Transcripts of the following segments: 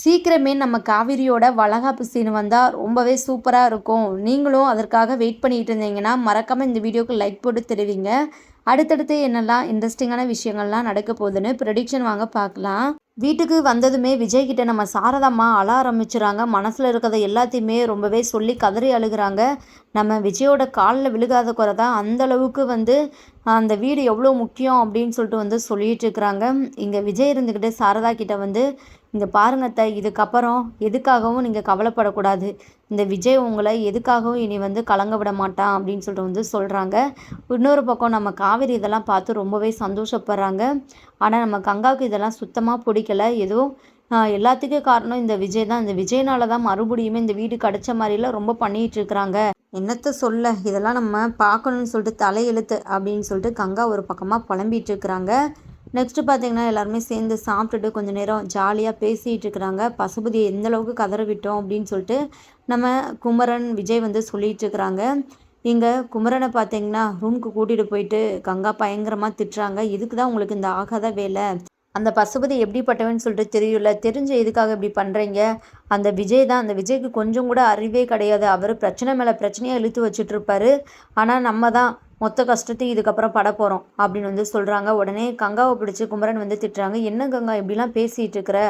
சீக்கிரமே நம்ம காவிரியோட வளகாப்பு சீன் வந்தால் ரொம்பவே சூப்பராக இருக்கும். நீங்களும் அதற்காக வெயிட் பண்ணிட்டு இருந்தீங்கன்னா மறக்காமல் இந்த வீடியோக்கு லைக் போட்டு தெரிவிங்க. அடுத்தடுத்து என்னெல்லாம் இன்ட்ரெஸ்டிங்கான விஷயங்கள்லாம் நடக்க போகுதுன்னு ப்ரெடிக்ஷன் வாங்க பார்க்கலாம். வீட்டுக்கு வந்ததுமே விஜய் கிட்ட நம்ம சாரதாம்மா அழ ஆரம்பிச்சுறாங்க. மனசில் இருக்கிறத எல்லாத்தையுமே ரொம்பவே சொல்லி கதறி அழுகுறாங்க. நம்ம விஜயோட காலில் விழுகாத குறை தான் அந்த அளவுக்கு வந்து அந்த வீடு எவ்வளோ முக்கியம்? அப்படின்னு சொல்லிட்டு வந்து சொல்லிட்டு இருக்கிறாங்க. இங்கே விஜய் இருந்துக்கிட்டு சாரதா கிட்ட வந்து இந்த பாருங்கத்தை இதுக்கப்புறம் எதுக்காகவும் நீங்கள் கவலைப்படக்கூடாது. இந்த விஜய் உங்களை எதுக்காகவும் இனி வந்து கலங்க விட மாட்டான் அப்படின்னு சொல்லிட்டு வந்து சொல்கிறாங்க இன்னொரு பக்கம் நம்ம காவேரி இதெல்லாம் பார்த்து ரொம்பவே சந்தோஷப்படுறாங்க. ஆனால் நம்ம கங்காவுக்கு இதெல்லாம் சுத்தமாக பிடிக்கல. ஏதோ எல்லாத்துக்கும் காரணம் இந்த விஜய் தான். இந்த விஜய்னால தான் மறுபடியுமே இந்த வீடு கிடச்ச மாதிரிலாம் ரொம்ப பண்ணிகிட்டு இருக்கிறாங்க. என்னத்த சொல்ல? இதெல்லாம் நம்ம பார்க்கணுன்னு சொல்லிட்டு தலையெழுத்து அப்படின்னு சொல்லிட்டு கங்கா ஒரு பக்கமாக புலம்பிகிட்டு இருக்கிறாங்க. நெக்ஸ்ட்டு பார்த்தீங்கன்னா எல்லாருமே சேர்ந்து சாப்பிட்டுட்டு கொஞ்சம் நேரம் ஜாலியாக பேசிகிட்டு இருக்கிறாங்க. பசுபதியை எந்த அளவுக்கு கதற விட்டோம் அப்படின்னு சொல்லிட்டு நம்ம குமரன் விஜய் வந்து சொல்லிகிட்டு இருக்கிறாங்க. இங்கே குமரனை பார்த்தீங்கன்னா ரூமுக்கு கூட்டிகிட்டு போயிட்டு கங்கா பயங்கரமாக திட்டுறாங்க. இதுக்கு தான் உங்களுக்கு இந்த ஆகாத வேலை. அந்த பசுபதி எப்படிப்பட்டவன்னு சொல்லிட்டு தெரியல. தெரிஞ்ச எதுக்காக இப்படி பண்ணுறீங்க அந்த விஜய் தான். அந்த விஜய்க்கு கொஞ்சம் கூட அறிவே கிடையாது. அவர் பிரச்சனை மேலே பிரச்சனையாக இழுத்து வச்சுட்ருப்பாரு ஆனால் நம்ம தான் மொத்த கஷ்டத்தையும் இதுக்கப்புறம் பட போகிறோம் அப்படின்னு வந்து சொல்கிறாங்க உடனே கங்காவை பிடிச்சி குமரன் வந்து திட்டுறாங்க. என்ன கங்கா இப்படிலாம் பேசிகிட்டு இருக்கிற?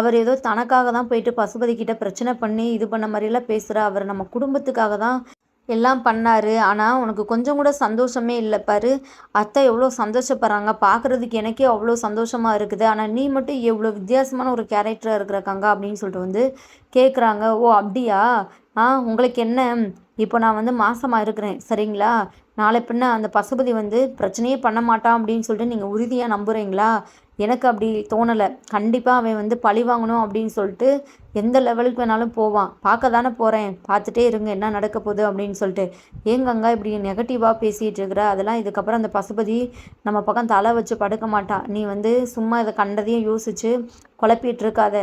அவர் ஏதோ தனக்காக தான் போயிட்டு பசுபதி கிட்ட பிரச்சனை பண்ணி இது பண்ண மாதிரிலாம் பேசுகிற அவர் நம்ம குடும்பத்துக்காக தான் எல்லாம் பண்ணார். ஆனால் உனக்கு கொஞ்சம் கூட சந்தோஷமே இல்லை பாரு. அத்தை எவ்வளோ சந்தோஷப்படுறாங்க. பார்க்குறதுக்கு எனக்கே அவ்வளோ சந்தோஷமாக இருக்குது. ஆனால் நீ மட்டும் எவ்வளோ வித்தியாசமான ஒரு கேரக்டராக இருக்கிற கங்கா அப்படின்னு சொல்லிட்டு வந்து கேட்குறாங்க ஓ அப்படியா? ஆ உங்களுக்கு என்ன? இப்போ நான் வந்து மாசமாக இருக்கிறேன். சரிங்களா? நாளை பின்ன அந்த பசுபதி வந்து பிரச்சனையே பண்ண மாட்டான் அப்படின்னு சொல்லிட்டு நீங்கள் உறுதியாக நம்புகிறீங்களா எனக்கு அப்படி தோணலை. கண்டிப்பாக அவன் வந்து பழி வாங்கணும் அப்படின்னு சொல்லிட்டு எந்த லெவலுக்கு வேணாலும் போவான். பார்க்க தானே போகிறேன் பார்த்துட்டே இருங்க. என்ன நடக்க போகுது அப்படின்னு சொல்லிட்டு. ஏங்கங்க இப்படி நெகட்டிவாக பேசிகிட்டு இருக்கிற? அதெல்லாம் இதுக்கப்புறம் அந்த பசுபதி நம்ம பக்கம் தலை வச்சு படுக்க மாட்டான் நீ வந்து சும்மா இதை கண்டதையும் யோசித்து குழப்பிட்டு இருக்காத.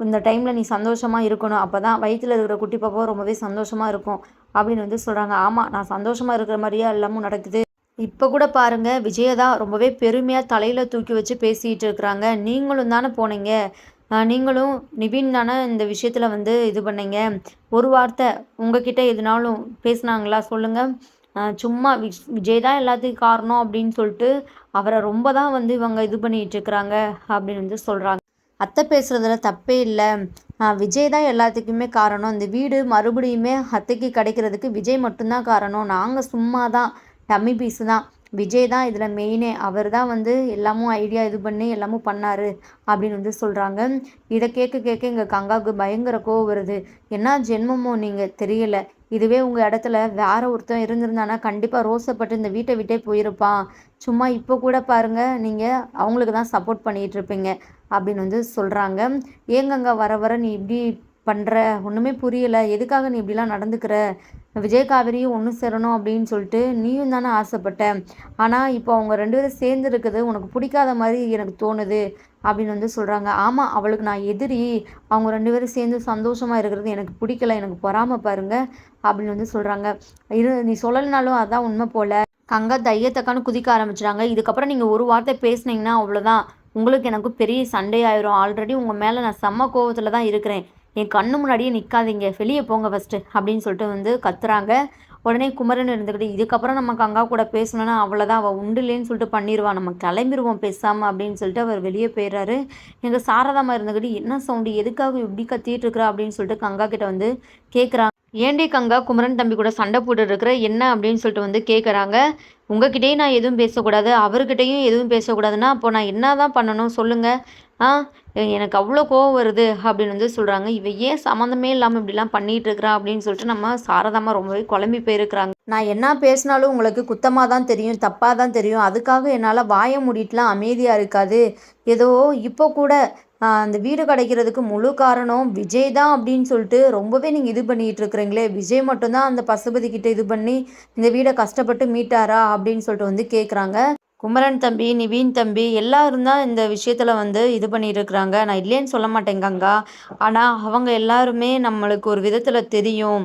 இந்த டைமில் நீ சந்தோஷமாக இருக்கணும். அப்போ தான் வயிற்றில் இருக்கிற குட்டி பாப்பாவும் ரொம்பவே சந்தோஷமாக இருக்கும். அப்படின்னு வந்து சொல்கிறாங்க ஆமாம் நான் சந்தோஷமாக இருக்கிற மாதிரியே எல்லாமும் நடக்குது. இப்போ கூட பாருங்கள் விஜயை தான் ரொம்பவே பெருமையாக தலையில் தூக்கி வச்சு பேசிகிட்டு இருக்கிறாங்க. நீங்களும் தானே போனீங்க. நீங்களும் நிவின் தானே இந்த விஷயத்தில் வந்து இது பண்ணீங்க. ஒரு வார்த்தை உங்ககிட்ட எதுனாலும் பேசுனாங்களா சொல்லுங்கள் சும்மா விஷ் விஜய் தான் எல்லாத்துக்கும் காரணம் அப்படின்னு சொல்லிட்டு அவரை ரொம்ப தான் வந்து இவங்க இது பண்ணிகிட்டு இருக்கிறாங்க அப்படின்னு வந்து சொல்கிறாங்க அத்தை பேசுகிறதுல தப்பே இல்லை. விஜய் தான் எல்லாத்துக்குமே காரணம். இந்த வீடு மறுபடியுமே அத்தைக்கு கிடைக்கிறதுக்கு விஜய் மட்டும்தான் காரணம். நாங்கள் சும்மா தான் டம்மி பீஸு தான். விஜய் தான் இதில் மெயினே அவர் தான் வந்து எல்லாமும் ஐடியா இது பண்ணி எல்லாமும் பண்ணார் அப்படின்னு வந்து சொல்கிறாங்க இதை கேட்க கேட்க எங்கள் கங்காவுக்கு பயங்கர கோவம் வருது. என்ன ஜென்மமோ நீங்கள் தெரியல. இதுவே உங்கள் இடத்துல வேற ஒருத்தன் இருந்திருந்தானா? கண்டிப்பாக ரோசப்பட்டு இந்த வீட்டை விட்டே போயிருப்பான். சும்மா இப்போ கூட பாருங்கள் நீங்கள் அவங்களுக்கு தான் சப்போர்ட் பண்ணிகிட்டு இருப்பீங்க. அப்படின்னு வந்து சொல்கிறாங்க ஏங்கங்க வர வர நீ இப்படி பண்ணுற ஒன்றுமே புரியலை. எதுக்காக நீ இப்படிலாம் நடந்துக்கிற? விஜய் காவேரியும் ஒன்று சேரணும் அப்படின்னு சொல்லிட்டு நீயும் தானே ஆசைப்பட்ட. ஆனால் இப்போ அவங்க ரெண்டு பேரும் சேர்ந்து இருக்குது. உனக்கு பிடிக்காத மாதிரி எனக்கு தோணுது அப்படின்னு வந்து சொல்கிறாங்க ஆமாம் அவளுக்கு நான் எதிரி. அவங்க ரெண்டு பேரும் சேர்ந்து சந்தோஷமாக இருக்கிறது எனக்கு பிடிக்கல. எனக்கு பொறாமல் பாருங்க அப்படின்னு வந்து சொல்கிறாங்க இரு நீ சொல்லலைனாலும் அதான் உண்மை போல். கங்கா தையத்தக்கான்னு குதிக்க ஆரம்பிச்சிட்டாங்க. இதுக்கப்புறம் நீங்கள் ஒரு வார்த்தை பேசுனீங்கன்னா அவ்வளோதான் உங்களுக்கு எனக்கு பெரிய சண்டை ஆயிரும் ஆல்ரெடி உங்கள் மேலே நான் செம்ம கோவத்தில் தான் இருக்கிறேன். என் கண்ணு முன்னாடியே நிற்காதீங்க வெளியே போங்க ஃபஸ்ட்டு அப்படின்னு சொல்லிட்டு வந்து கத்துறாங்க. உடனே குமரன் இருந்துக்கிட்டு இதுக்கப்புறம் நம்ம கங்கா கூட பேசணுன்னா அவ்வளோதான் அவள் உண்டுலேன்னு சொல்லிட்டு பண்ணிடுவான் நம்ம கிளம்பிடுவோம் பேசாமல் அப்படின்னு சொல்லிட்டு அவர் வெளியே போயிடுறாரு. எங்கள் சாரதாமா இருந்துக்கிட்டு என்ன சவுண்டு எதுக்காக இப்படி கத்திட்டு இருக்கிறா அப்படின்னு சொல்லிட்டு கங்கா கிட்ட வந்து கேட்குறாங்க ஏண்டி கங்கா குமரன் தம்பி கூட சண்டை போட்டு இருக்கிற என்ன அப்படின்னு சொல்லிட்டு வந்து கேட்குறாங்க உங்ககிட்டயும் நான் எதுவும் பேசக்கூடாது அவர்கிட்டையும் எதுவும் பேசக்கூடாதுன்னா அப்போ நான் என்ன தான் பண்ணணும் சொல்லுங்கள் ஆ எனக்கு அவ்வளோ கோவம் வருது அப்படின்னு வந்து சொல்கிறாங்க இவ ஏன் சம்மந்தமே இல்லாமல் இப்படிலாம் பண்ணிகிட்டு இருக்கிறா அப்படின்னு சொல்லிட்டு நம்ம சாரதாமா ரொம்பவே குழம்பி போயிருக்கிறாங்க. நான் என்ன பேசினாலும் உங்களுக்கு குத்தமாக தான் தெரியும் தப்பாக தான் தெரியும். அதுக்காக என்னால் வாய முடிட்டுலாம் அமைதியாக இருக்காது. ஏதோ இப்போ கூட அந்த வீடு கிடைக்கிறதுக்கு முழு காரணம் விஜய் தான் அப்படின்னு சொல்லிட்டு ரொம்பவே நீங்கள் இது பண்ணிகிட்டு இருக்கிறீங்களே. விஜய் மட்டும்தான் அந்த பசுபதி கிட்ட இது பண்ணி இந்த வீடை கஷ்டப்பட்டு மீட்டாரா அப்படின்னு சொல்லிட்டு வந்து கேட்குறாங்க குமரன் தம்பி நிவீன் தம்பி எல்லாரும் தான் இந்த விஷயத்தில் வந்து இது பண்ணியிருக்கிறாங்க நான் இல்லைன்னு சொல்ல மாட்டேங்கங்கா ஆனால் அவங்க எல்லாருமே நம்மளுக்கு ஒரு விதத்தில் தெரியும்.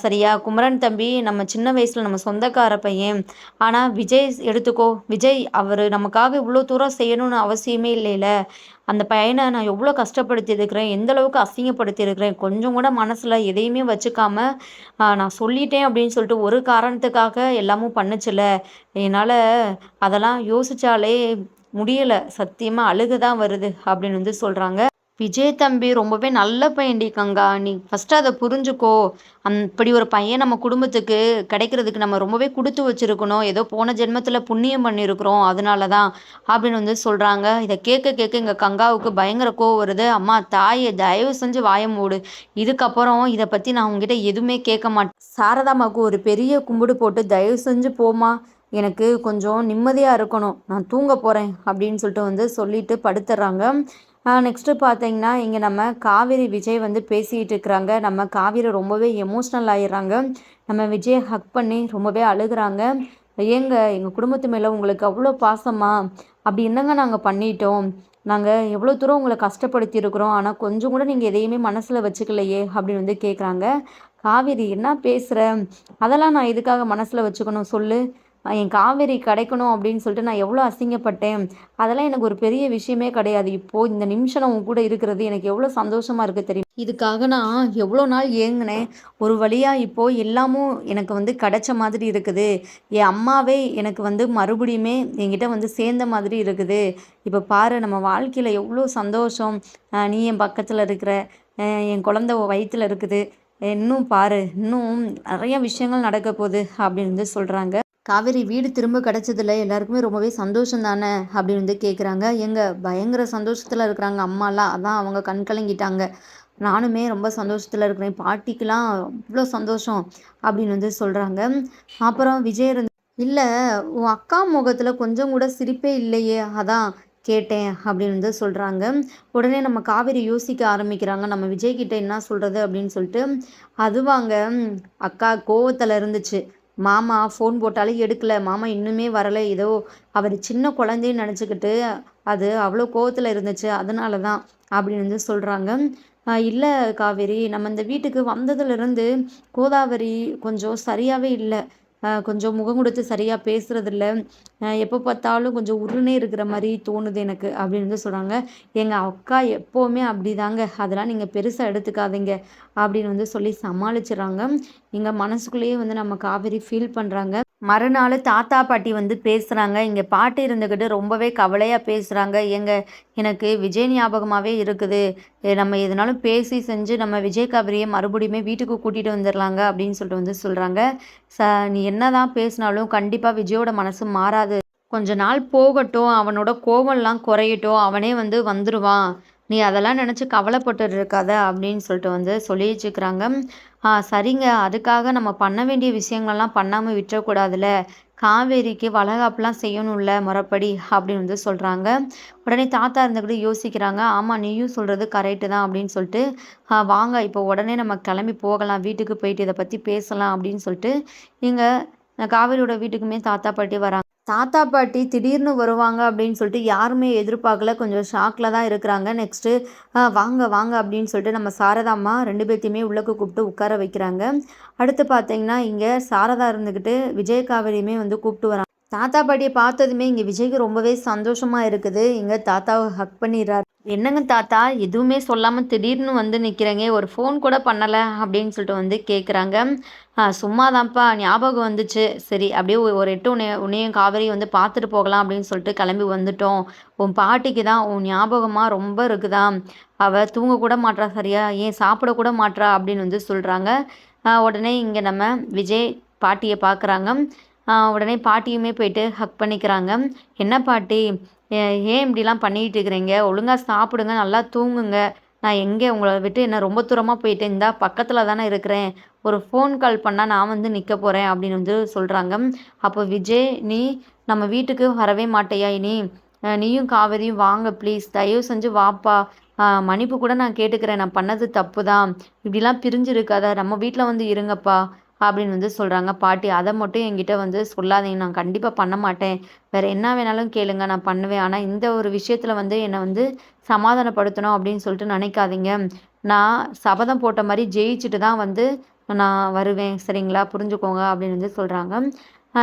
சரியா? குமரன் தம்பி நம்ம சின்ன வயசில் நம்ம சொந்தக்கார பையன். ஆனால் விஜய் எடுத்துக்கோ. விஜய் அவர் நமக்காக இவ்வளோ தூரம் செய்யணும்னு அவசியமே இல்லைல்ல அந்த பையனை நான் எவ்வளோ கஷ்டப்படுத்தியிருக்கிறேன் எந்தளவுக்கு அசிங்கப்படுத்தியிருக்கிறேன் கொஞ்சம் கூட மனசில் எதையுமே வச்சுக்காம நான் சொல்லிட்டேன் அப்படின்னு சொல்லிட்டு ஒரு காரணத்துக்காக எல்லாமும் பண்ணுச்சுல என்னால் அதெல்லாம் யோசித்தாலே முடியலை சத்தியமாக அழுக தான் வருது அப்படின்னு வந்து சொல்கிறாங்க விஜய் தம்பி ரொம்பவே நல்ல பையன்டி கங்கா. நீ ஃபஸ்ட்டு அதை புரிஞ்சுக்கோ. அந் இப்படி ஒரு பையன் நம்ம குடும்பத்துக்கு கிடைக்கிறதுக்கு நம்ம ரொம்பவே கொடுத்து வச்சுருக்கணும். ஏதோ போன ஜென்மத்தில் புண்ணியம் பண்ணியிருக்கிறோம் அதனால தான் அப்படின்னு வந்து சொல்கிறாங்க இதை கேட்க கேட்க எங்கள் கங்காவுக்கு பயங்கர கோவம் வருது. அம்மா தாயை தயவு செஞ்சு வாய மூடு. இதுக்கப்புறம் இதை பற்றி நான் உங்ககிட்ட எதுவுமே கேட்க மாட்டேன் சாரதாமாவுக்கு ஒரு பெரிய கும்பிடு போட்டு தயவு செஞ்சு போமா எனக்கு கொஞ்சம் நிம்மதியாக இருக்கணும். நான் தூங்க போகிறேன் அப்படின்னு சொல்லிட்டு வந்து சொல்லிட்டு படுத்துடுறாங்க நெக்ஸ்ட்டு பார்த்தீங்கன்னா இங்கே நம்ம காவேரி விஜய் வந்து பேசிகிட்டு இருக்கிறாங்க. நம்ம காவேரி ரொம்பவே எமோஷ்னல் ஆகிடுறாங்க நம்ம விஜயை ஹக் பண்ணி ரொம்பவே அழுகுறாங்க. ஏங்க எங்கள் குடும்பத்து மேலே உங்களுக்கு அவ்வளோ பாசமா? அப்படி என்னங்க நாங்கள் பண்ணிட்டோம்? நாங்கள் எவ்வளோ தூரம் உங்களை கஷ்டப்படுத்தி இருக்கிறோம் ஆனால் கொஞ்சம் கூட நீங்கள் எதையுமே மனசில் வச்சுக்கலையே அப்படின்னு வந்து கேட்குறாங்க காவேரி என்ன பேசுகிற அதெல்லாம் நான் எதுக்காக மனசில் வச்சுக்கணும்? சொல்லு. என் காவேரி கிடைக்கணும் அப்படின்னு சொல்லிட்டு நான் எவ்வளோ அசிங்கப்பட்டேன். அதெல்லாம் எனக்கு ஒரு பெரிய விஷயமே கிடையாது. இப்போது இந்த நிமிஷம் உன் கூட இருக்கிறது எனக்கு எவ்வளோ சந்தோஷமாக இருக்குது தெரியும்? இதுக்காக நான் எவ்வளோ நாள் ஏங்கினேன். ஒரு வழியாக இப்போது எல்லாமும் எனக்கு வந்து கிடைச்ச மாதிரி இருக்குது. என் அம்மாவே எனக்கு வந்து மறுபடியுமே என்கிட்ட வந்து சேர்ந்த மாதிரி இருக்குது. இப்போ பாரு நம்ம வாழ்க்கையில் எவ்வளோ சந்தோஷம். நீ என் பக்கத்தில் இருக்கிற என் குழந்த வயிற்றில் இருக்குது. இன்னும் பாரு இன்னும் நிறைய விஷயங்கள் நடக்க போகுது அப்படின்னு வந்து சொல்கிறாங்க காவேரி வீடு திரும்ப கிடச்சதில் எல்லாருக்குமே ரொம்பவே சந்தோஷம் தானே அப்படின்னு வந்து கேட்குறாங்க எங்கள் பயங்கர சந்தோஷத்தில் இருக்கிறாங்க அம்மாலாம். அதான் அவங்க கண் கலங்கிட்டாங்க. நானுமே ரொம்ப சந்தோஷத்தில் இருக்கிறேன். பாட்டிக்கெலாம் அவ்வளோ சந்தோஷம் அப்படின்னு வந்து சொல்கிறாங்க அப்புறம் விஜய் இருந்து இல்லை உன் அக்கா முகத்தில் கொஞ்சம் கூட சிரிப்பே இல்லையே. அதான் கேட்டேன் அப்படின்னு வந்து சொல்கிறாங்க உடனே நம்ம காவேரி யோசிக்க ஆரம்பிக்கிறாங்க. நம்ம விஜய்கிட்ட என்ன சொல்கிறது அப்படின்னு சொல்லிட்டு அதுவாங்க அக்கா கோவத்தில் இருந்துச்சு. மாமா ஃபோன் போட்டாலும் எடுக்கல. மாமா இன்னுமே வரலை. ஏதோ அவர் சின்ன குழந்தைன்னு நினச்சிக்கிட்டு அது அவ்வளோ கோவத்தில் இருந்துச்சு. அதனால தான் அப்படின்னு வந்து சொல்கிறாங்க இல்லை காவேரி நம்ம இந்த வீட்டுக்கு வந்ததுலேருந்து கோதாவரி கொஞ்சம் சரியாகவே இல்லை. கொஞ்சம் முகம் கொடுத்து சரியாக பேசுகிறதில்ல எப்போ பார்த்தாலும் கொஞ்சம் உருனே இருக்கிற மாதிரி தோணுது எனக்கு அப்படின்னு வந்து சொல்கிறாங்க எங்கள் அக்கா எப்போவுமே அப்படி தாங்க அதெல்லாம் நீங்கள் பெருசாக எடுத்துக்காதீங்க அப்படின்னு வந்து சொல்லி சமாளிச்சிடறாங்க. எங்கள் மனசுக்குள்ளேயே வந்து நம்ம காவேரி ஃபீல் பண்ணுறாங்க மறுநாள் தாத்தா பாட்டி வந்து பேசுகிறாங்க இங்கே பாட்டு இருந்துக்கிட்டு ரொம்பவே கவலையாக பேசுகிறாங்க எங்க எனக்கு விஜய் ஞாபகமாகவே இருக்குது. நம்ம எதுனாலும் பேசி செஞ்சு நம்ம விஜய் காவிரியை மறுபடியுமே வீட்டுக்கு கூட்டிகிட்டு வந்துடலாங்க அப்படின்னு சொல்லிட்டு வந்து சொல்கிறாங்க ச நீ என்ன தான் பேசினாலும் கண்டிப்பாக விஜயோட மனசு மாறாது. கொஞ்ச நாள் போகட்டும். அவனோட கோவம்லாம் குறையட்டும். அவனே வந்து வந்துடுவான் நீ அதெல்லாம் நினச்சி கவலைப்பட்டு இருக்காத அப்படின்னு சொல்லிட்டு வந்து சொல்லி வச்சுக்கிறாங்க ஆ சரிங்க. அதுக்காக நம்ம பண்ண வேண்டிய விஷயங்கள்லாம் பண்ணாமல் விட்டுறக்கூடாதுல்ல. காவேரிக்கு வளகாப்புலாம் செய்யணும்ல முறைப்படி அப்படின்னு வந்து சொல்கிறாங்க உடனே தாத்தா இருந்துக்கிட்டு யோசிக்கிறாங்க. ஆமாம் நீயும் சொல்கிறது கரெக்டு தான் அப்படின்னு சொல்லிட்டு வாங்க இப்போ உடனே நம்ம கிளம்பி போகலாம். வீட்டுக்கு போயிட்டு இதை பற்றி பேசலாம் அப்படின்னு சொல்லிட்டு இங்கே காவேரியோட வீட்டுக்குமே தாத்தா பாட்டி வராங்க. தாத்தா பாட்டி திடீர்னு வருவாங்க அப்படின்னு சொல்லிட்டு யாருமே எதிர்பார்க்கல. கொஞ்சம் ஷாக்கில் தான் இருக்கிறாங்க. நெக்ஸ்ட்டு வாங்க வாங்க அப்படின்னு சொல்லிட்டு நம்ம சாரதாம்மா ரெண்டு பேர்த்தையுமே உள்ளக்கு கூப்பிட்டு உட்கார வைக்கிறாங்க. அடுத்து பார்த்தீங்கன்னா இங்கே சாரதா இருந்துக்கிட்டு விஜயகாவிரியுமே வந்து கூப்பிட்டு வராங்க. தாத்தா பாட்டியை பார்த்ததுமே இங்கே விஜய்க்கு ரொம்பவே சந்தோஷமாக இருக்குது. இங்கே தாத்தாவை ஹக் பண்ணிடுறாரு. என்னங்க தாத்தா? எதுவுமே சொல்லாமல் திடீர்னு வந்து நிற்கிறேங்க ஒரு ஃபோன் கூட பண்ணலை அப்படின்னு சொல்லிட்டு வந்து கேட்குறாங்க சும்மா தான்ப்பா ஞாபகம் வந்துச்சு. சரி அப்படியே ஒரு எட்டு உன்னை உன்னையும் காவேரி வந்து பார்த்துட்டு போகலாம் அப்படின்னு சொல்லிட்டு கிளம்பி வந்துட்டோம். உன் பாட்டிக்கு தான் உன் ஞாபகமாக ரொம்ப இருக்குதா? அவள் தூங்க கூட மாட்றா சரியா? ஏன் சாப்பிடக்கூட மாட்றா அப்படின்னு வந்து சொல்கிறாங்க உடனே இங்கே நம்ம விஜய் பாட்டியை பார்க்குறாங்க உடனே பாட்டியுமே போயிட்டு ஹக் பண்ணிக்கிறாங்க. என்ன பாட்டி? ஏன் இப்படிலாம் பண்ணிகிட்டு இருக்கிறீங்க? ஒழுங்காக சாப்பிடுங்க நல்லா தூங்குங்க. நான் எங்கே? உங்களை விட்டு என்ன ரொம்ப தூரமாக போயிட்டேன். இந்தா பக்கத்தில் தானே இருக்கிறேன். ஒரு ஃபோன் கால் பண்ணால் நான் வந்து நிற்க போகிறேன் அப்படின்னு வந்து சொல்கிறாங்க அப்போ விஜய் நீ நம்ம வீட்டுக்கு வரவே மாட்டேயா இனி? நீயும் காவேரியும் வாங்க ப்ளீஸ் தயவு செஞ்சு வாப்பா. மன்னிப்பு கூட நான் கேட்டுக்கிறேன். நான் பண்ணது தப்பு தான் இப்படிலாம் பிரிஞ்சு இருக்காத நம்ம வீட்டில் வந்து இருங்கப்பா. அப்படின்னு வந்து சொல்கிறாங்க பாட்டி அதை மட்டும் என்கிட்ட வந்து சொல்லாதீங்க. நான் கண்டிப்பாக பண்ண மாட்டேன். வேறு என்ன வேணாலும் கேளுங்க. நான் பண்ணுவேன். ஆனால் இந்த ஒரு விஷயத்தில் வந்து என்னை வந்து சமாதானப்படுத்தணும் அப்படின்னு சொல்லிட்டு நினைக்காதீங்க. நான் சபதம் போட்ட மாதிரி ஜெயிச்சுட்டு தான் வந்து நான் வருவேன். சரிங்களா? புரிஞ்சுக்கோங்க அப்படின்னு வந்து சொல்கிறாங்க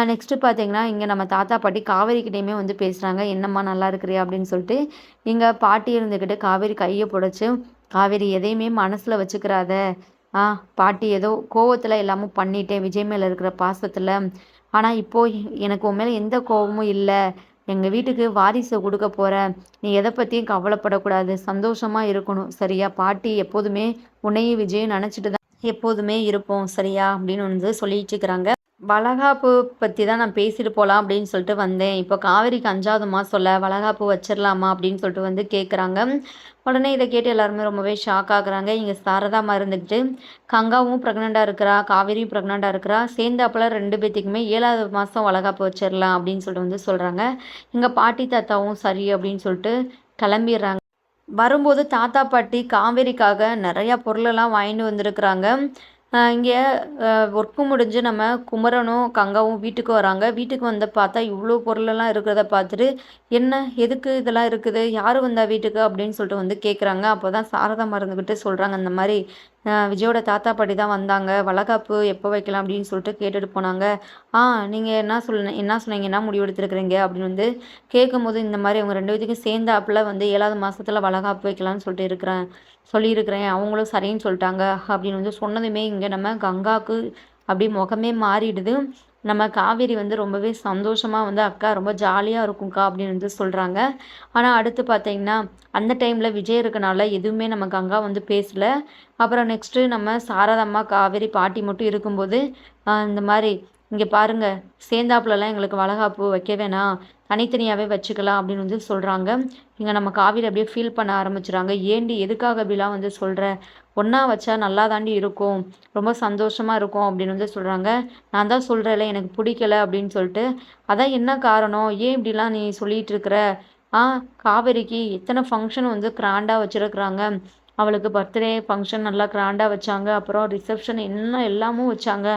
நெக்ஸ்ட்டு பார்த்தீங்கன்னா இங்கே நம்ம தாத்தா பாட்டி காவேரிக்கிட்டேயுமே வந்து பேசுகிறாங்க என்னம்மா நல்லா இருக்கிறியா? அப்படின்னு சொல்லிட்டு இங்கே பாட்டி இருந்துக்கிட்டு காவேரி கையை புடைச்சி காவேரி எதையுமே மனசில் வச்சுக்கிறாத. ஆ பாட்டி ஏதோ கோவத்தில் எல்லாமும் பண்ணிட்டேன் விஜய் மேலே இருக்கிற பாசத்தில். ஆனால் இப்போது எனக்கு உன் மேலே எந்த கோவமும் இல்லை. எங்கள் வீட்டுக்கு வாரிசை கொடுக்க போகிற நீ எதை பற்றியும் கவலைப்படக்கூடாது. சந்தோஷமாக இருக்கணும். சரியா? பாட்டி எப்போதுமே உன்னையும் விஜயும் நினச்சிட்டு தான் எப்போதுமே இருப்போம். சரியா? அப்படின்னு வந்து சொல்லிட்டு இருக்கிறாங்க. வளகாப்பு பற்றி தான் நான் பேசிட்டு போகலாம் அப்படின்னு சொல்லிட்டு வந்தேன். இப்போ காவேரிக்கு அஞ்சாவது மாதம்ல வளகாப்பு வச்சிடலாமா அப்படின்னு சொல்லிட்டு வந்து கேட்குறாங்க உடனே இதை கேட்டு எல்லாருமே ரொம்பவே ஷாக் ஆகுறாங்க. இங்கே சாரதா மறந்துக்கிட்டு கங்காவும் ப்ரெக்னெண்ட்டாக இருக்கிறா காவேரியும் ப்ரெக்னெண்ட்டாக இருக்கிறா சேர்ந்தாப்பில் ரெண்டு பேர்த்துக்குமே ஏழாவது மாதம் வளகாப்பு வச்சிடலாம் அப்படின்னு சொல்லிட்டு வந்து சொல்கிறாங்க இங்கே பாட்டி தாத்தாவும் சரி அப்படின்னு சொல்லிட்டு கிளம்பிடுறாங்க. வரும்போது தாத்தா பாட்டி காவேரிக்காக நிறையா பொருளெல்லாம் வாங்கிட்டு வந்திருக்கிறாங்க. இங்கே ஒர்க்கு முடிஞ்சு நம்ம குமரனும் கங்காவும் வீட்டுக்கு வராங்க. வீட்டுக்கு வந்து பார்த்தா இவ்வளோ பொருளெல்லாம் இருக்கிறத பார்த்துட்டு என்ன எதுக்கு இதெல்லாம் இருக்குது? யார் வந்தா வீட்டுக்கு? அப்படின்னு சொல்லிட்டு வந்து கேட்குறாங்க அப்போ தான் சாரதா மறந்துக்கிட்டு சொல்கிறாங்க இந்த மாதிரி விஜயோட தாத்தா பாட்டி தான் வந்தாங்க. வளகாப்பு எப்போ வைக்கலாம்? அப்படின்னு சொல்லிட்டு கேட்டுட்டு போனாங்க. ஆ நீங்கள் என்ன சொல் என்ன சொன்னீங்க? என்ன முடிவு எடுத்துருக்குறீங்க? அப்படின்னு வந்து கேட்கும்போது இந்த மாதிரி அவங்க ரெண்டு பேத்துக்கும் சேர்ந்தாப்புல வந்து ஏழாவது மாதத்தில் வளகாப்பு வைக்கலாம்னு சொல்லிட்டு இருக்கிறேன் சொல்லியிருக்கிறேன் அவங்களும் சரின்னு சொல்லிட்டாங்க அப்படின்னு வந்து சொன்னதுமே இங்கே நம்ம கங்காவுக்கு அப்படி முகமே மாறிடுது. நம்ம காவேரி வந்து ரொம்பவே சந்தோஷமாக வந்து அக்கா ரொம்ப ஜாலியாக இருக்கும்க்கா அப்படின்னு வந்து சொல்கிறாங்க ஆனால் அடுத்து பார்த்தீங்கன்னா அந்த டைமில் விஜய் இருக்கனால எதுவுமே நம்ம கங்கா வந்து பேசலை. அப்புறம் நெக்ஸ்ட்டு நம்ம சாரதம்மா காவேரி பாட்டி மட்டும் இருக்கும்போது இந்த மாதிரி இங்கே பாருங்கள் சேந்தாப்புலலாம் எங்களுக்கு வளகாப்பு வைக்க வேணாம். தனித்தனியாகவே வச்சுக்கலாம் அப்படின்னு வந்து சொல்கிறாங்க இங்கே நம்ம காவிரி அப்படியே ஃபீல் பண்ண ஆரம்பிச்சுறாங்க. ஏண்டி எதுக்காக அப்படிலாம் வந்து சொல்கிற ஒன்றா வச்சா நல்லா தாண்டி இருக்கும். ரொம்ப சந்தோஷமாக இருக்கும் அப்படின்னு வந்து சொல்கிறாங்க நான் தான் சொல்கிறேன்ல எனக்கு பிடிக்கல அப்படின்னு சொல்லிட்டு. அதான் என்ன காரணம்? ஏன் இப்படிலாம் நீ சொல்லிகிட்டு இருக்கிற? ஆ காவேரிக்கு எத்தனை ஃபங்க்ஷன் வந்து கிராண்டாக வச்சுருக்குறாங்க. அவளுக்கு பர்த்டே ஃபங்க்ஷன் நல்லா கிராண்டாக வச்சாங்க. அப்புறம் ரிசப்ஷன் என்ன எல்லாமும் வச்சாங்க.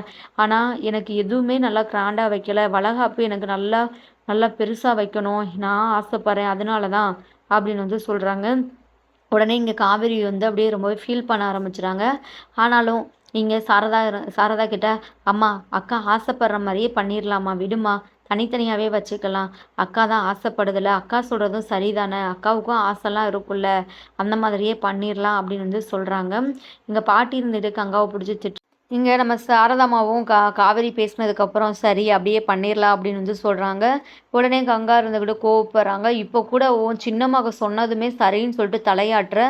ஆனால் எனக்கு எதுவுமே நல்லா கிராண்டாக வைக்கல. வளகாப்பு எனக்கு நல்லா நல்லா பெருசாக வைக்கணும். நான் ஆசைப்பட்றேன். அதனால தான் அப்படின்னு வந்து சொல்கிறாங்க உடனே இங்கே காவேரி வந்து அப்படியே ரொம்பவே ஃபீல் பண்ண ஆரம்பிச்சுறாங்க. ஆனாலும் இங்கே சாரதா சாரதா கிட்ட அம்மா அக்கா ஆசைப்படுற மாதிரியே பண்ணிடலாமா விடுமா? தனித்தனியாகவே வச்சுக்கலாம். அக்கா தான் ஆசைப்படுதில்ல அக்கா சொல்கிறதும் சரிதானே? அக்காவுக்கும் ஆசைலாம் இருக்கும்ல. அந்த மாதிரியே பண்ணிடலாம் அப்படின்னு வந்து சொல்கிறாங்க இங்கே பாட்டி இருந்துட்டு கங்காவை பிடிச்சி திட்டு? இங்கே நம்ம சாரதாமாவும் கா காவேரி பேசினதுக்கப்புறம் சரி அப்படியே பண்ணிடலாம் அப்படின்னு வந்து சொல்கிறாங்க உடனே கங்கா இருந்துக்கிட்டு கோவப்படுறாங்க. இப்போ கூட ஓ சின்னமாக சொன்னதுமே சரின்னு சொல்லிட்டு தலையாட்டுற.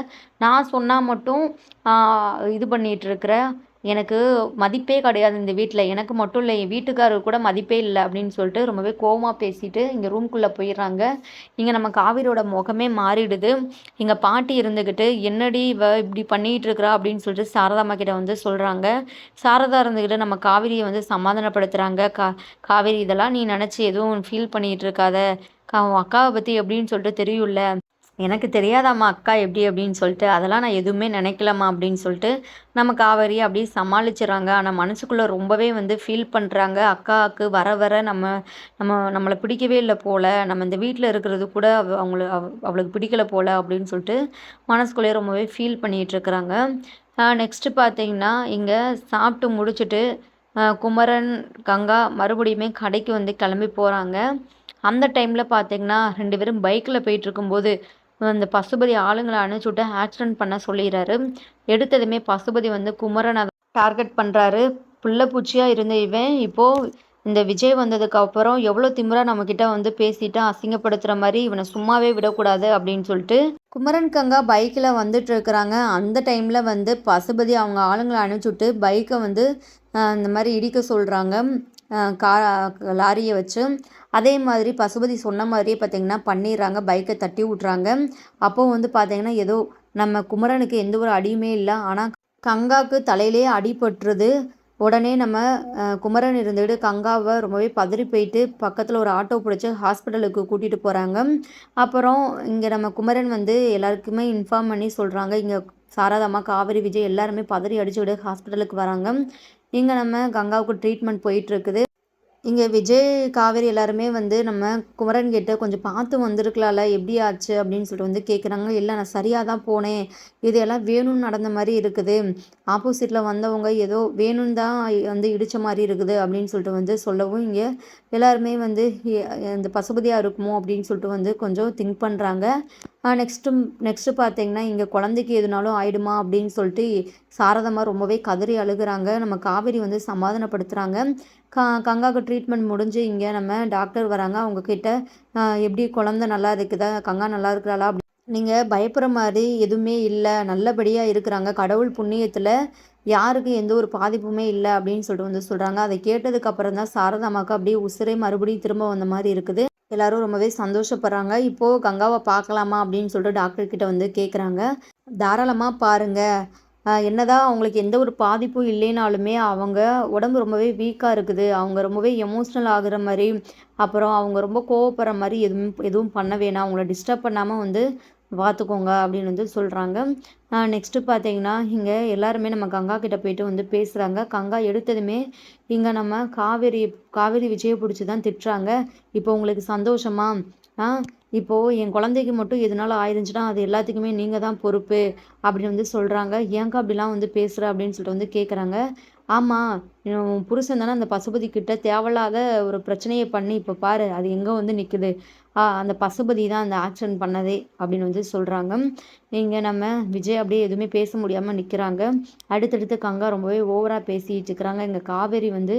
நான் சொன்னால் மட்டும் இது பண்ணிகிட்ருக்குற எனக்கு மதிப்பே கிடையாது இந்த வீட்டில் எனக்கு மட்டும் இல்லை என் வீட்டுக்காரர் கூட மதிப்பே இல்லை அப்படின்னு சொல்லிட்டு ரொம்பவே கோவமாக பேசிட்டு இங்கே ரூம்குள்ளே போயிடுறாங்க. இங்கே நம்ம காவிரியோட முகமே மாறிடுது. எங்கள் பாட்டி இருந்துக்கிட்டு என்னடி இவ இப்படி பண்ணிகிட்டு இருக்கிறா? அப்படின்னு சொல்லிட்டு சாரதாம்மா கிட்ட வந்து சொல்கிறாங்க சாரதா இருந்துக்கிட்டு நம்ம காவிரியை வந்து சமாதானப்படுத்துகிறாங்க கா காவேரி இதெல்லாம் நீ நினச்சி எதுவும் ஃபீல் பண்ணிகிட்டு இருக்காத. கா அக்காவை பற்றி எப்படின்னு சொல்லிட்டு தெரியும்ல. எனக்கு தெரியாதாம்மா அக்கா எப்படி அப்படின்னு சொல்லிட்டு அதெல்லாம் நான் எதுவுமே நினைக்கலம்மா அப்படின்னு சொல்லிட்டு நம்ம காவேரி அப்படியே சமாளிச்சிடறாங்க. ஆனால் மனசுக்குள்ளே ரொம்பவே வந்து ஃபீல் பண்ணுறாங்க அக்காவுக்கு வர வர நம்ம நம்ம நம்மளை பிடிக்கவே இல்லை போல். நம்ம இந்த வீட்டில் இருக்கிறது கூட அவ அவங்கள அவளுக்கு பிடிக்கல போல் அப்படின்னு சொல்லிட்டு மனசுக்குள்ளேயே ரொம்பவே ஃபீல் பண்ணிகிட்ருக்குறாங்க நெக்ஸ்ட்டு பார்த்தீங்கன்னா இங்கே சாப்பிட்டு முடிச்சுட்டு குமரன் கங்கா மறுபடியுமே கடைக்கு வந்து கிளம்பி போகிறாங்க அந்த டைமில் பார்த்தீங்கன்னா ரெண்டு பேரும் பைக்கில் போயிட்டு இருக்கும்போது அந்த பசுபதி ஆளுங்களை அனுப்பிச்சுட்டு ஆக்சிடென்ட் பண்ண சொல்லிடுறாரு. எடுத்ததுமே பசுபதி வந்து குமரனை டார்கெட் பண்ணுறாரு புள்ள பூச்சியாக இருந்த இவன். இப்போது இந்த விஜய் வந்ததுக்கு அப்புறம் எவ்வளோ திமுறா நம்மக்கிட்ட வந்து பேசிட்டு அசிங்கப்படுத்துகிற மாதிரி இவனை சும்மாவே விடக்கூடாது அப்படின்னு சொல்லிட்டு குமரன் கங்கா பைக்கில் வந்துட்டு இருக்கிறாங்க. அந்த டைமில் வந்து பசுபதி அவங்க ஆளுங்களை அனுப்பிச்சுட்டு பைக்கை வந்து இந்த மாதிரி இடிக்க சொல்கிறாங்க கா லாரியை வச்சு. அதே மாதிரி பசுபதி சொன்ன மாதிரியே பார்த்திங்கன்னா பண்ணிடுறாங்க. பைக்கை தட்டி விட்றாங்க அப்போ வந்து பார்த்திங்கன்னா ஏதோ நம்ம குமரனுக்கு எந்த ஒரு அடியுமே இல்லை. ஆனால் கங்காவுக்கு தலையிலே அடிபட்டுறது உடனே நம்ம குமரன் இருந்துட்டு கங்காவை ரொம்பவே பதறி போயிட்டு பக்கத்தில் ஒரு ஆட்டோ பிடிச்சி ஹாஸ்பிட்டலுக்கு கூட்டிகிட்டு போகிறாங்க அப்புறம் இங்கே நம்ம குமரன் வந்து எல்லாருக்குமே இன்ஃபார்ம் பண்ணி சொல்கிறாங்க இங்கே சாரதாம்மா காவிரி விஜய் எல்லாருமே பதறி அடிச்சுக்கிட்டு ஹாஸ்பிட்டலுக்கு வராங்க. இங்கே நம்ம கங்காவுக்கு ட்ரீட்மெண்ட் போயிட்டுருக்குது. இங்கே விஜய் காவேரி எல்லாருமே வந்து நம்ம குமரன் கிட்ட கொஞ்சம் பார்த்து வந்திருக்கலாம்ல எப்படி ஆச்சு அப்படின்னு சொல்லிட்டு வந்து கேட்குறாங்க இல்லை நான் சரியாக தான் போனேன். இது எல்லாம் வேணும்னு நடந்த மாதிரி இருக்குது. ஆப்போசிட்டில் வந்தவங்க ஏதோ வேணும்னு தான் வந்து இடித்த மாதிரி இருக்குது அப்படின்னு சொல்லிட்டு வந்து சொல்லவும் இங்கே எல்லாருமே வந்து இந்த பசுபதியாக இருக்குமோ? அப்படின்னு சொல்லிட்டு வந்து கொஞ்சம் திங்க் பண்ணுறாங்க நெக்ஸ்ட்டு நெக்ஸ்ட்டு பார்த்தீங்கன்னா இங்கே குழந்தைக்கு எதுனாலும் ஆயிடுமா அப்படின்னு சொல்லிட்டு சாரதமாக ரொம்பவே கதறி அழுகுறாங்க. நம்ம காவேரி வந்து சமாதானப்படுத்துகிறாங்க க கங்காவுக்கு ட்ரீட்மெண்ட் முடிஞ்சு இங்கே நம்ம டாக்டர் வராங்க. அவங்கக்கிட்ட எப்படி குழந்த நல்லா இருக்குதா? கங்கா நல்லா இருக்கிறாளா? அப்படி நீங்கள் பயப்படுற மாதிரி எதுவுமே இல்லை. நல்லபடியாக இருக்கிறாங்க. கடவுள் புண்ணியத்தில் யாருக்கு எந்த ஒரு பாதிப்புமே இல்லை அப்படின்னு சொல்லிட்டு வந்து சொல்கிறாங்க அதை கேட்டதுக்கு அப்புறம் தான் சாரதாமாவுக்கு அப்படியே உசுரே மறுபடியும் திரும்ப வந்த மாதிரி இருக்குது. எல்லாரும் ரொம்பவே சந்தோஷப்படுறாங்க. இப்போது கங்காவை பார்க்கலாமா அப்படின்னு சொல்லிட்டு டாக்டர்கிட்ட வந்து கேட்குறாங்க தாராளமாக பாருங்கள் என்னதான் அவங்களுக்கு எந்த ஒரு பாதிப்பும் இல்லைனாலுமே அவங்க உடம்பு ரொம்பவே வீக்காக இருக்குது. அவங்க ரொம்பவே எமோஷ்னல் ஆகுற மாதிரி அப்புறம் அவங்க ரொம்ப கோவப்படுற மாதிரி எதுவும் எதுவும் பண்ண வேணாம். அவங்கள டிஸ்டர்ப் பண்ணாமல் வந்து பார்த்துக்கோங்க அப்படின்னு வந்து சொல்கிறாங்க நெக்ஸ்ட்டு பார்த்தீங்கன்னா இங்கே எல்லாருமே நம்ம கங்கா கிட்ட போயிட்டு வந்து பேசுகிறாங்க கங்கா எடுத்ததுமே இங்கே நம்ம காவேரி காவேரி விஜயை பிடிச்சி தான் திட்டுறாங்க. இப்போ உங்களுக்கு சந்தோஷமா? ஆ இப்போது என் குழந்தைக்கு மட்டும் எதனால ஆயிருந்துச்சுன்னா அது எல்லாத்துக்குமே நீங்கள் தான் பொறுப்பு அப்படின்னு வந்து சொல்கிறாங்க ஏங்க அப்படிலாம் வந்து பேசுகிற அப்படின்னு சொல்லிட்டு வந்து கேட்குறாங்க ஆமாம் புருஷன் தானே அந்த பசுபதி கிட்ட தேவையில்லாத ஒரு பிரச்சனையை பண்ணி இப்போ பாரு அது எங்கே வந்து நிற்குது அந்த பசுபதி தான் அந்த ஆக்ஷன் பண்ணதே அப்படின்னு வந்து சொல்கிறாங்க இங்கே நம்ம விஜய் அப்படியே எதுவுமே பேச முடியாமல் நிற்கிறாங்க அடுத்தடுத்து கங்கா ரொம்பவே ஓவராக பேசிகிட்டு இருக்கிறாங்க. இங்கே காவேரி வந்து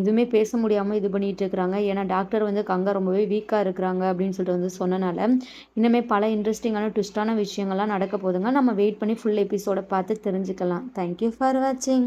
எதுவுமே பேச முடியாமல் இது பண்ணிகிட்டு இருக்கிறாங்க. ஏன்னா டாக்டர் வந்து கங்கா ரொம்பவே வீக்காக இருக்கிறாங்க அப்படின்னு சொல்லிட்டு வந்து சொன்னனால இன்னுமே பல இன்ட்ரெஸ்டிங்கான ட்விஸ்டான விஷயங்கள்லாம் நடக்க போதுங்க நம்ம வெயிட் பண்ணி ஃபுல் எபிசோடை பார்த்து தெரிஞ்சுக்கலாம். தேங்க்யூ ஃபார் வாட்சிங்